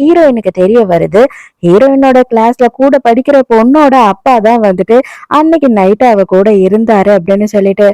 ஹீரோயினுக்கு தெரிய வருது. ஹீரோயினோட கிளாஸ்ல கூட படிக்கிற பொண்ணோட அப்பா தான் வந்துட்டு அன்னைக்கு நைட்டு அவ கூட இருந்தாரு அப்படின்னு சொல்லிட்டு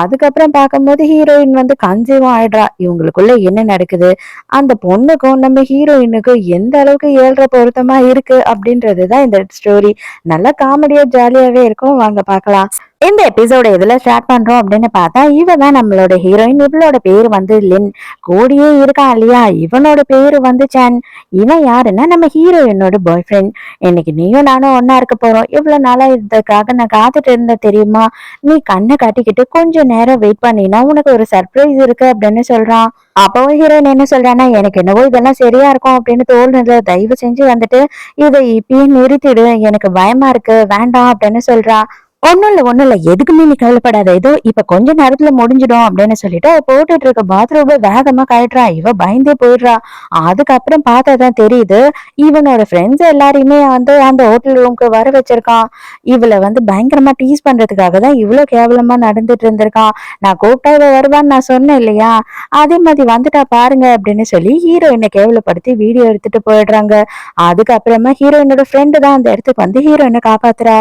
அதுக்கப்புறம் பார்க்கும்போது ஹீரோயின் வந்து கன்சீவ் ஆயிடுறா. இவங்களுக்குள்ள என்ன நடக்குது? அந்த பொண்ணுக்கும் நம்ம ஹீரோயினுக்கும் எந்த அளவுக்கு ஏழ்ற பொருத்தமா இருக்கு அப்படின்றது தான் இந்த ஸ்டோரி நல்லா காமெடியா ஜாலியாவே இருக்கும். வாங்க பார்க்கலாம். இந்த எபிசோட எதுல ஸ்டார்ட் பண்றோம் அப்படின்னு பார்த்தா இவ தான் நம்மளோட ஹீரோயின் இவளோட பேர் வந்து லின். கூடியே இருக்கான் இல்லையா? இவனோட பேரு வந்து சன். இவன் யாருன்னா நம்ம ஹீரோயினோட பாய் ஃப்ரெண்ட் இன்னைக்கு நீயும் நானும் ஒன்னா இருக்க போறோம். இவ்வளவு நாளா இதுக்காக நான் காத்துட்டு இருந்தேன் தெரியுமா? நீ கண்ணை காட்டிக்கிட்டு கொஞ்ச நேரம் வெயிட் பண்ணினா உனக்கு ஒரு சர்ப்ரைஸ் இருக்கு அப்படின்னு சொல்றான். அப்பவும் ஹீரோயின் என்ன சொல்றான்னா எனக்கு என்னவோ இதெல்லாம் சரியா இருக்கும் அப்படின்னு தோணுது தயவு செஞ்சு வந்துட்டு இதை இப்பயே நிறுத்திடு. எனக்கு பயமா இருக்கு. வேண்டாம் அப்படின்னு சொல்றா. ஒன்றும் இல்லை ஒன்றும் இல்லை எதுக்குமே நீ கவலைப்படாத. ஏதோ இப்போ கொஞ்ச நேரத்தில் முடிஞ்சிடும் அப்படின்னு சொல்லிட்டு போட்டுட்டு இருக்க பாத்ரூம் வேகமாக கழட்டுறா. இவ பயந்தே போயிடுறா. அதுக்கப்புறம் பார்த்தா தான் தெரியுது இவனோட ஃப்ரெண்ட்ஸ் எல்லாரையுமே வந்து அந்த ஹோட்டல் ரூம்க்கு வர வச்சிருக்கான். இவளை வந்து பயங்கரமாக டீஸ் பண்ணுறதுக்காக தான் இவ்வளோ கேவலமாக நடந்துட்டு இருந்திருக்கான். நான் கூப்பிட்டா இவ வருவான்னு நான் சொன்னேன் இல்லையா? அதே மாதிரி வந்துட்டா பாருங்க அப்படின்னு சொல்லி ஹீரோயினை கேவலப்படுத்தி வீடியோ எடுத்துட்டு போயிடுறாங்க. அதுக்கப்புறமா ஹீரோயினோட ஃப்ரெண்டு தான் அந்த இடத்துக்கு வந்து ஹீரோயினை காப்பாத்துறா.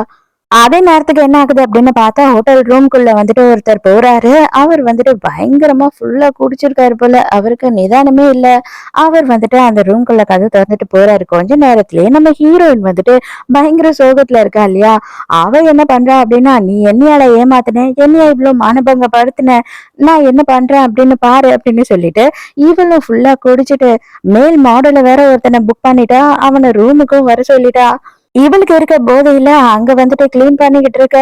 அதே நேரத்துக்கு என்ன ஆகுது அப்படின்னு பார்த்தா ஹோட்டல் ரூம்குள்ள வந்துட்டு ஒருத்தர் போறாரு. அவர் வந்துட்டு பயங்கரமா ஃபுல்லா குடிச்சிருக்காரு போல. அவருக்கு நிதானமே இல்லை. அவர் வந்துட்டு அந்த ரூம்குள்ள கதை திறந்துட்டு போறாரு. கொஞ்ச நேரத்திலேயே நம்ம ஹீரோயின் வந்துட்டு பயங்கர சோகத்துல இருக்கா இல்லையா? அவ என்ன பண்றா அப்படின்னா நீ என்னையால ஏமாத்தின? என்னையா இவ்வளவு மானபங்கப்படுத்தின? நான் என்ன பண்றேன் அப்படின்னு பாரு அப்படின்னு சொல்லிட்டு இவளும் ஃபுல்லா குடிச்சிட்டு மேல் மாடல வேற ஒருத்தனை புக் பண்ணிட்டா அவனை ரூமுக்கும் வர சொல்லிட்டா. இவளுக்கு இருக்க போதையில அங்க வந்துட்டு கிளீன் பண்ணிக்கிட்டு இருக்க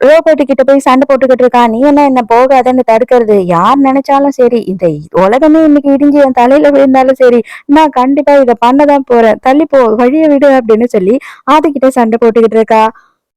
ரோபோட்டு கிட்ட போய் சண்டை போட்டுக்கிட்டு இருக்கா நீ என்ன என்ன போகாதன்னு தடுக்கிறது? யார் நினைச்சாலும் சரி இந்த உலகமே இன்னைக்கு இடிஞ்சு என் தலையில விழுந்தாலும் சரி நான் கண்டிப்பா இதை பண்ணதான் போறேன். தள்ளி போ வழிய விடு அப்படின்னு சொல்லி ஆதிக்கிட்ட சண்டை போட்டுக்கிட்டு இருக்கா.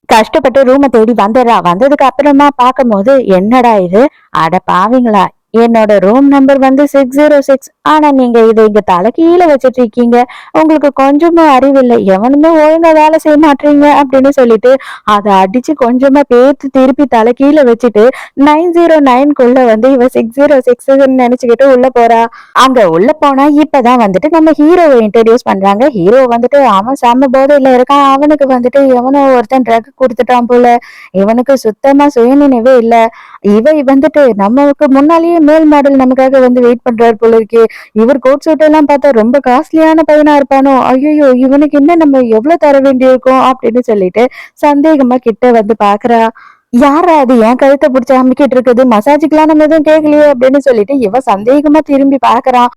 கஷ்டப்பட்டு ரூமை தேடி வந்துடுறா. வந்ததுக்கு அப்புறமா பார்க்கும்போது என்னடா இது? அட பாவீங்களா என்னோட ரூம் நம்பர் வந்து சிக்ஸ் ஜீரோ சிக்ஸ் ஆனா நீங்க இதை இங்க தலை கீழே வச்சிட்டு இருக்கீங்க. உங்களுக்கு கொஞ்சமே அறிவில்லை. எவனுமே ஒழுங்கா வேலை செய்ய மாட்டீங்க அப்படின்னு சொல்லிட்டு அதை அடிச்சு கொஞ்சமா பேத்து திருப்பி தலை கீழே வச்சுட்டு நைன் ஜீரோ நைன்குள்ள வந்து இவ சிக்ஸ் ஜீரோ சிக்ஸ் நினைச்சுக்கிட்டு உள்ள போறா. அங்க உள்ள போனா இப்பதான் வந்துட்டு நம்ம ஹீரோவை இன்ட்ரடியூஸ் பண்றாங்க. ஹீரோ வந்துட்டு அவன் செம்ம போதையில இருக்கான். அவனுக்கு வந்துட்டு எவனோ ஒருத்தன் ட்ரக் கொடுத்துட்டான் போல. இவனுக்கு சுத்தமா சுயநினைவே இல்ல. இவ வந்துட்டு நமக்கு முன்னாலேயே மேல் மாடல் நமக்காக வந்து வெயிட் பண்றாரு போல இருக்கு. இவர் கோட் சூட் எல்லாம் பார்த்தா ரொம்ப காஸ்ட்லியான பையனா இருப்பானோ? ஐயோ இவனுக்கு என்ன நம்ம எவ்வளவு தர வேண்டியிருக்கோம் அப்படின்னு சொல்லிட்டு சந்தேகமா கிட்ட வந்து பாக்குறா. யாரா அது? என் கழுத்தை பிடிச்சி அமைக்கிட்டு இருக்குது. மசாஜுக்கெல்லாம் நம்ம எதுவும் கேட்கலையே அப்படின்னு சொல்லிட்டு இவ சந்தேகமா திரும்பி பாக்குறான்